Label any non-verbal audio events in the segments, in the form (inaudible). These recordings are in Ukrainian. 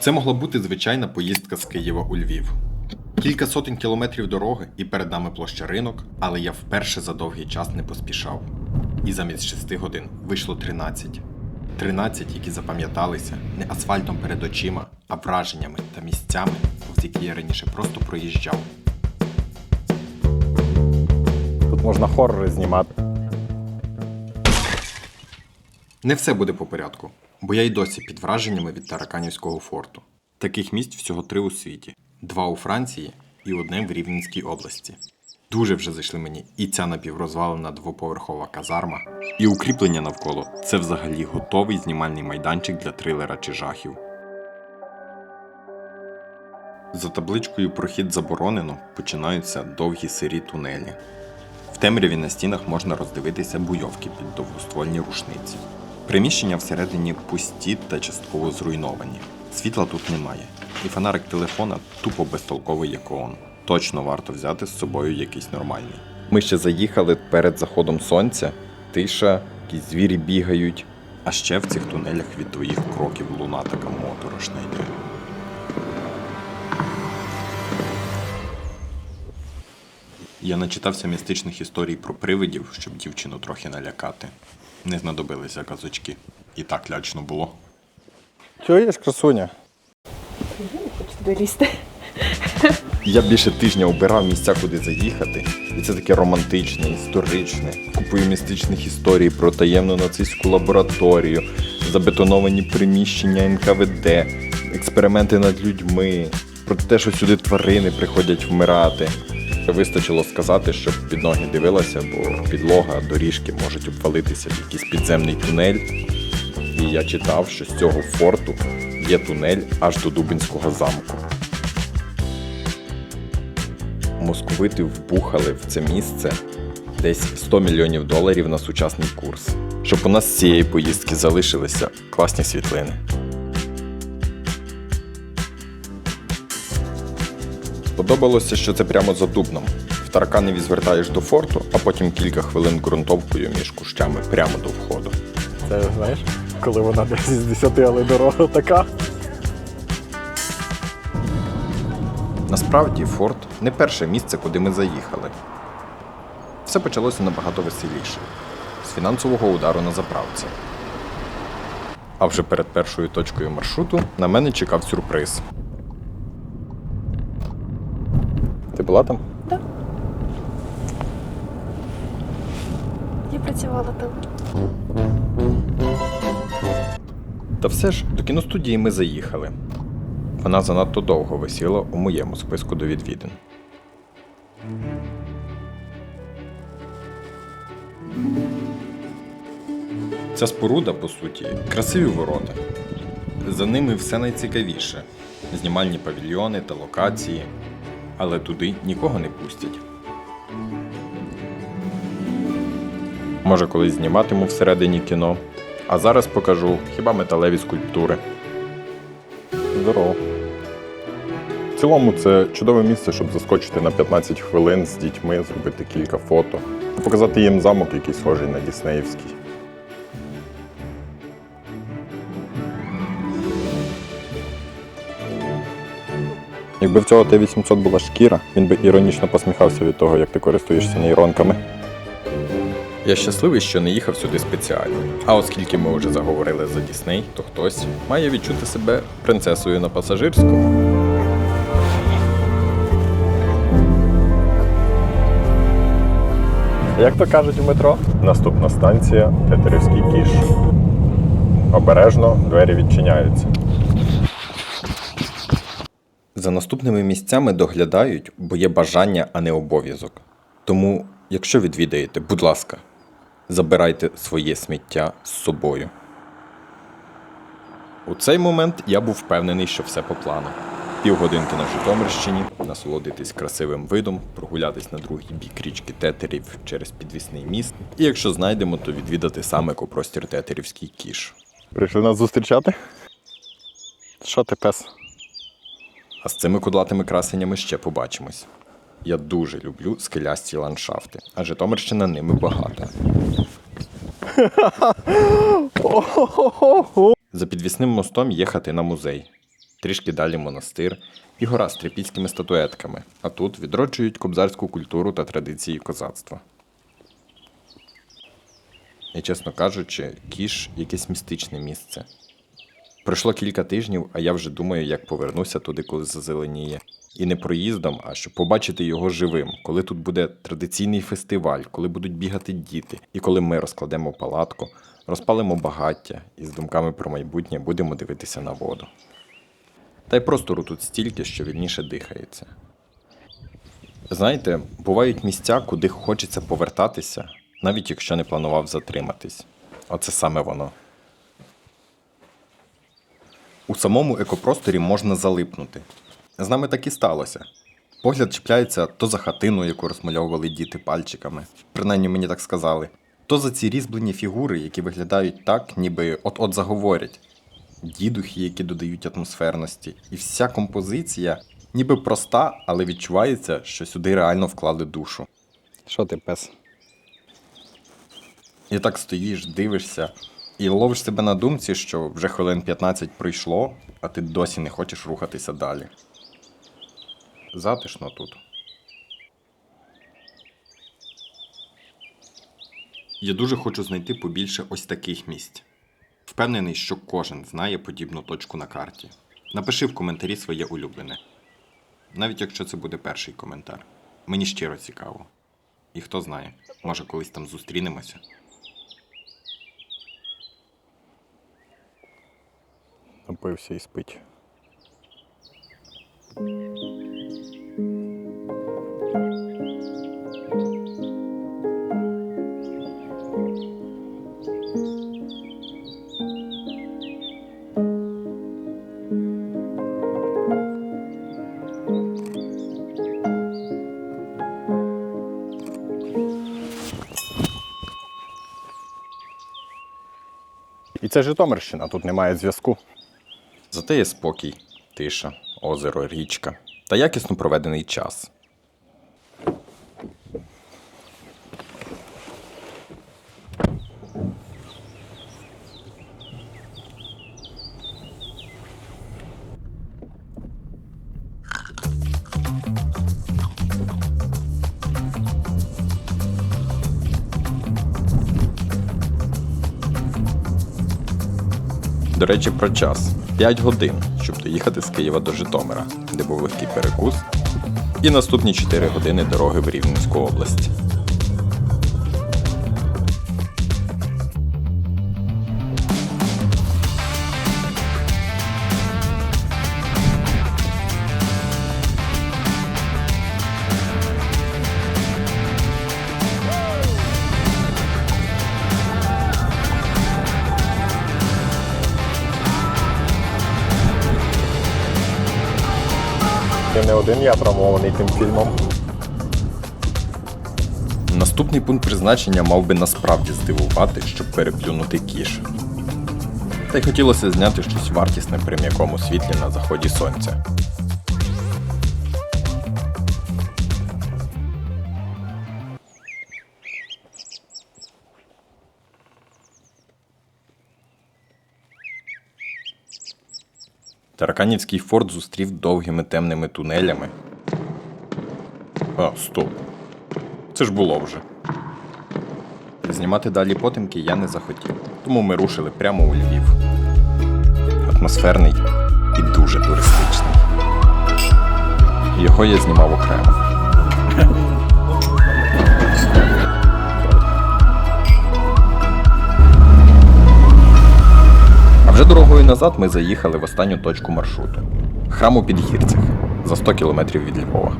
Це могла бути звичайна поїздка з Києва у Львів. Кілька сотень кілометрів дороги і перед нами площа ринок, але я вперше за довгий час не поспішав. І замість 6 годин вийшло 13. 13, які запам'яталися не асфальтом перед очима, а враженнями та місцями, з які я раніше просто проїжджав. Тут можна хоррори знімати. Не все буде по порядку, бо я й досі під враженнями від Тараканівського форту. Таких місць всього три у світі: два у Франції і одне в Рівненській області. Дуже вже зайшли мені і ця напіврозвалена двоповерхова казарма, і укріплення навколо це взагалі готовий знімальний майданчик для трилера чи жахів. За табличкою Прохід заборонено починаються довгі сирі тунелі. В темряві на стінах можна роздивитися буйовки під довгоствольні рушниці. Приміщення всередині пусті та частково зруйновані. Світла тут немає, і фонарик телефона тупо безтолковий як ООН. Точно варто взяти з собою якийсь нормальний. Ми ще заїхали перед заходом сонця, тиша, якісь звірі бігають. А ще в цих тунелях від твоїх кроків луна така моторошна йде. Я начитався містичних історій про привидів, щоб дівчину трохи налякати. Не знадобилися казочки. І так лячно було. Чуєш, красуня? Хочу туди лізти. Я більше тижня обирав місця, куди заїхати. І це таке романтичне, історичне. Купую містичних історій про таємну нацистську лабораторію, забетоновані приміщення НКВД, експерименти над людьми, про те, що сюди тварини приходять вмирати. Вистачило сказати, щоб під ноги дивилася, бо підлога, доріжки можуть обвалитися в якийсь підземний тунель. І я читав, що з цього форту є тунель аж до Дубинського замку. Московити вбухали в це місце десь 100 мільйонів доларів на сучасний курс, щоб у нас з цієї поїздки залишилися класні світлини. Сподобалося, що це прямо за дубном. В Тараканеві звертаєш до форту, а потім кілька хвилин ґрунтовкою між кущами прямо до входу. Це знаєш, коли вона десь з 10, але дорога така. Насправді, форт не перше місце, куди ми заїхали. Все почалося набагато веселіше з фінансового удару на заправці. А вже перед першою точкою маршруту на мене чекав сюрприз. Ти була там? Так. Я працювала там. Та все ж до кіностудії ми заїхали. Вона занадто довго висіла у моєму списку до відвідин. Ця споруда, по суті, красиві ворота. За ними все найцікавіше: знімальні павільйони та локації, але туди нікого не пустять. Може, колись зніматиму всередині кіно, а зараз покажу хіба металеві скульптури. Здорово. В цілому це чудове місце, щоб заскочити на 15 хвилин з дітьми, зробити кілька фото, показати їм замок, який схожий на Діснеївський. Якби в цього Т-800 була шкіра, він би іронічно посміхався від того, як ти користуєшся нейронками. Я щасливий, що не їхав сюди спеціально. А оскільки ми вже заговорили за Дісней, то хтось має відчути себе принцесою на пасажирському. Як то кажуть у метро? Наступна станція Тетерівський кіш. Обережно двері відчиняються. За наступними місцями доглядають, бо є бажання, а не обов'язок. Тому, якщо відвідаєте, будь ласка, забирайте своє сміття з собою. У цей момент я був впевнений, що все по плану. Півгодинки на Житомирщині, насолодитись красивим видом, прогулятись на другий бік річки Тетерів через підвісний міст. І якщо знайдемо, то відвідати саме копростір Тетерівський кіш. Прийшли нас зустрічати? Що ти пес? А з цими кудлатими красеннями ще побачимось. Я дуже люблю скелясті ландшафти, а Житомирщина ними багата. (laughs) За підвісним мостом їхати на музей. Трішки далі монастир і гора з трипільськими статуетками, а тут відроджують кобзарську культуру та традиції козацтва. І, чесно кажучи, кіш якесь містичне місце. Пройшло кілька тижнів, а я вже думаю, як повернуся туди, коли зазеленіє. І не проїздом, а щоб побачити його живим, коли тут буде традиційний фестиваль, коли будуть бігати діти, і коли ми розкладемо палатку, розпалимо багаття і з думками про майбутнє будемо дивитися на воду. Та й простору тут стільки, що вільніше дихається. Знаєте, бувають місця, куди хочеться повертатися, навіть якщо не планував затриматись. Оце саме воно. У самому екопросторі можна залипнути. З нами так і сталося. Погляд чіпляється то за хатину, яку розмальовували діти пальчиками, принаймні мені так сказали, то за ці різьблені фігури, які виглядають так, ніби от-от заговорять, дідухи, які додають атмосферності, і вся композиція ніби проста, але відчувається, що сюди реально вклали душу. Що ти, пес? І так стоїш, дивишся, і ловиш себе на думці, що вже хвилин 15 пройшло, а ти досі не хочеш рухатися далі. Затишно тут. Я дуже хочу знайти побільше ось таких місць. Впевнений, що кожен знає подібну точку на карті. Напиши в коментарі своє улюблене. Навіть якщо це буде перший коментар. Мені щиро цікаво. І хто знає, може колись там зустрінемося. Напився і спить. І це Житомирщина, тут немає зв'язку. Зате є спокій, тиша, озеро, річка та якісно проведений час. До речі, про час. 5 годин, щоб доїхати з Києва до Житомира, де був легкий перекус, і наступні 4 години дороги в Рівненську область. Не один я травмований тим фільмом. Наступний пункт призначення мав би насправді здивувати, щоб переплюнути кіш. Та й хотілося зняти щось вартісне при м'якому світлі на заході сонця. Тараканівський форт зустрів довгими темними тунелями. А, стоп. Це ж було вже. Знімати далі потемки я не захотів, тому ми рушили прямо у Львів. Атмосферний і дуже туристичний. Його я знімав окремо. Вже дорогою назад ми заїхали в останню точку маршруту храм у Підгірцях за 100 кілометрів від Львова.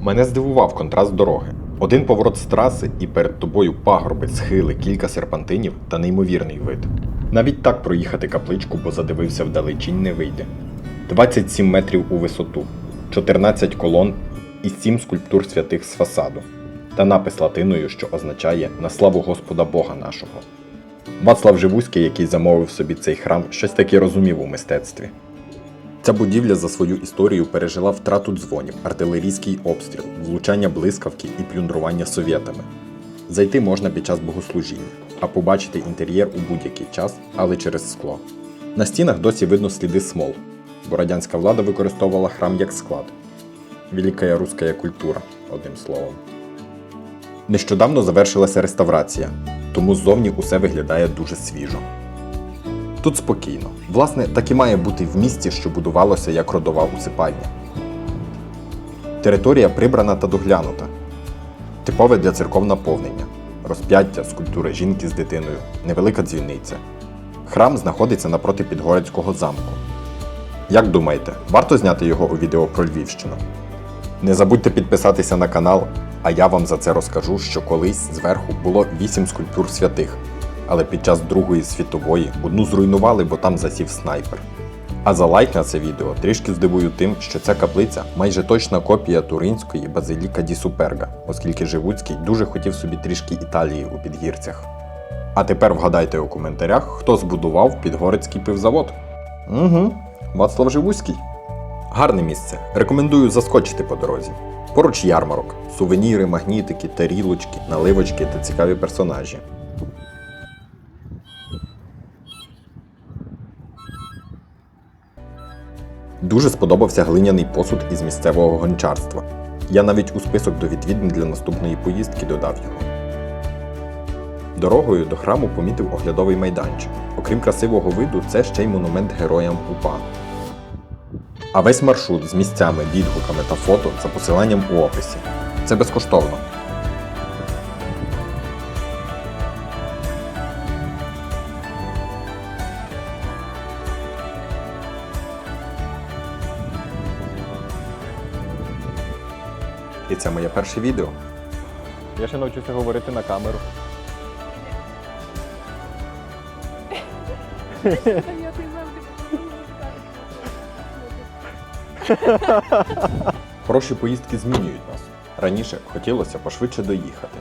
Мене здивував контраст дороги. Один поворот з траси, і перед тобою пагорби, схили, кілька серпантинів та неймовірний вид. Навіть так проїхати капличку, бо задивився вдалечінь, не вийде. 27 метрів у висоту, 14 колон і 7 скульптур святих з фасаду, та напис латиною, що означає на славу Господа Бога нашого. Вацлав Живуський, який замовив собі цей храм, щось таке розумів у мистецтві. Ця будівля за свою історію пережила втрату дзвонів, артилерійський обстріл, влучання блискавки і плюндрування совєтами. Зайти можна під час богослужіння, а побачити інтер'єр у будь-який час, але через скло. На стінах досі видно сліди смол. бо радянська влада використовувала храм як склад. Велика руська культура, одним словом. Нещодавно завершилася реставрація, тому ззовні усе виглядає дуже свіжо. Тут спокійно. Власне, так і має бути в місті, що будувалося як родова усипальня. Територія прибрана та доглянута. Типове для церков наповнення, розп'яття, скульптура жінки з дитиною, невелика дзвіниця. Храм знаходиться напроти Підгорецького замку. Як думаєте, варто зняти його у відео про Львівщину? Не забудьте підписатися на канал, а я вам за це розкажу, що колись зверху було 8 скульптур святих, але під час Другої світової одну зруйнували, бо там засів снайпер. А за лайк на це відео трішки здивую тим, що ця каплиця майже точна копія туринської базиліка Ді Суперга, оскільки Живуцький дуже хотів собі трішки Італії у підгірцях. А тепер вгадайте у коментарях, хто збудував Підгорецький пивзавод. Угу, Вацлав Живуцький. Гарне місце. Рекомендую заскочити по дорозі. Поруч ярмарок, сувеніри, магнітики, тарілочки, наливочки та цікаві персонажі. Дуже сподобався глиняний посуд із місцевого гончарства. Я навіть у список до відвідин для наступної поїздки додав його. Дорогою до храму помітив оглядовий майданчик. Окрім красивого виду, це ще й монумент героям УПА. А весь маршрут з місцями, відгуками та фото за посиланням у описі. Це безкоштовно. І це моє перше відео. Я ще навчуся говорити на камеру. (laughs) (laughs) Хороші поїздки змінюють нас. Раніше хотілося пошвидше доїхати,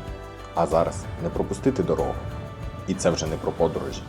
а зараз не пропустити дорогу. І це вже не про подорожі,